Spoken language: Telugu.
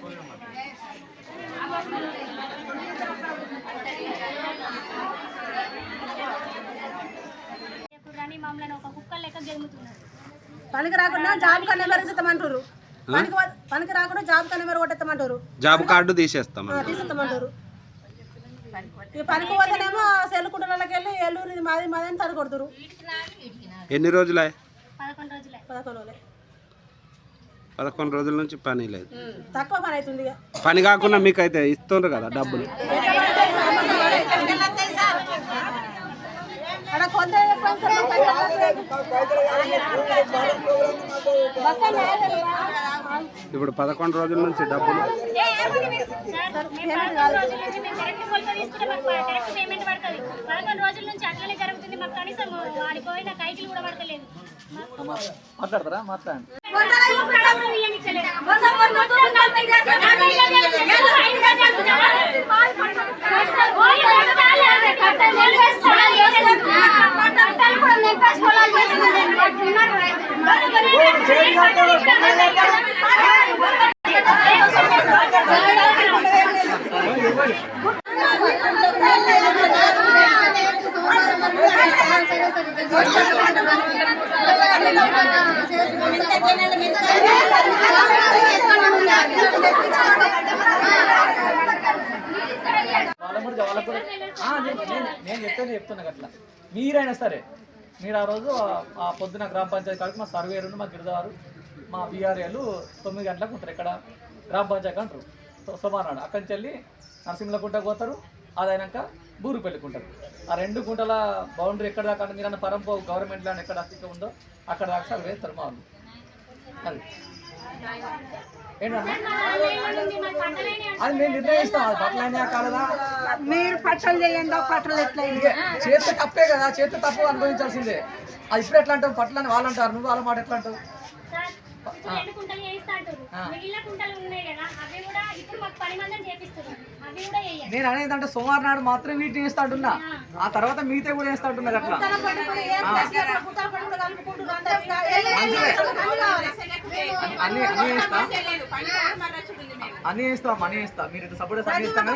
కుర్రాని మమ్మల్ని ఒక కుక్క లెక్క గెలుముతున్నారు. పనికి రాకుండా జాబ్ కన్నా మెరుగుతామంటారు పనికి వ- పనికి రాకుండా జాబ్ కన్నా మెరుగు కొట్టేస్తామంటారు జాబ్ కార్డు తీసేస్తాం తీసేస్తామంటారు ఈ పనికి పోతేనేమో సెల్లుకుంటలకి వెళ్ళి ఏలూరు ఇది మాది మాది అని తది కొడుతురు. ఎన్ని రోజులే? పదకొండు రోజులే. పదకొండు రోజులే. పదకొండు రోజుల నుంచి పని లేదు. తక్కువ పని అవుతుంది పని కాకుండా మీకు అయితే ఇస్తుండ్రు కదా డబ్బులు. ఇప్పుడు పదకొండు రోజుల నుంచి డబ్బులు. పదకొండు రోజుల నుంచి మేము కరెక్ట్ కొలత తీసుకుంటే మాకు కరెక్ట్ పేమెంట్ పడుతుంది పదకొండు రోజుల నుంచి అట్లనే జరుగుతుంది మాకు కనీసం వాడిపోయిన కైకిలు కూడా పడతలేదు మాట్లాడతారా మాట్లాడండి వాళ్ళ కూడా వాళ్ళకు కూడా ఆ, నేను నేను- నేను చెప్తాను చెప్తున్నా అట్లా మీరైనా సరే మీరు ఆ రోజు ఆ- పొద్దున గ్రామ పంచాయతీ కాడికి మా సర్వేరు మా గిరిదారు మా బీఆర్ఏలు తొమ్మిది గంటలకు ఉంటారు ఇక్కడ. గ్రామ పంచాయతీ అంటారు. సో- అక్కడి నుంచి వెళ్ళి నరసింహలకుంట పోతారు. అదైనాక బూరు పెళ్ళికుంటారు ఆ రెండు గుంటల బౌండరీ ఎక్కడ దాకా మీరు అన్న పరంపో గవర్నమెంట్ ల్యాండ్ ఎక్కడ ఉందో అక్కడ దాకా సర్వే వేస్తారు మా అది. అది మేము నిర్ణయిస్తాం అది బట్టలైనా కాలదా? మీరు పట్టలు చేయండి పట్టలు ఎట్లయింది? ఇక చేస్తే తప్పే కదా చేస్తే తప్పు అనుభవించాల్సిందే. అది ఇప్పుడు ఎట్లా అంటావు? పట్లని వాళ్ళు అంటారు. నువ్వు వాళ్ళ మాట ఎట్లా అంటావు? రెండు కుంటలు చేయిస్తా అంటారు. మిగిలిన కుంటలు ఉన్నాయి కదా అవి కూడా ఇప్పుడు మాకు పని మందిని చేపిస్తున్నారు. అవి కూడా వేయాలి నేను అనేది అంటే సోమవారం నాడు మాత్రం వీటిని వేస్తా అంటున్నా. ఆ. తర్వాత మిగతా కూడా వేస్తా అంటున్నారు అట్లా. అన్ని అన్ని వేస్తా అన్ని వేస్తాం అన్ని వేస్తా మీరు సపోర్ట్ అన్ని వేస్తాం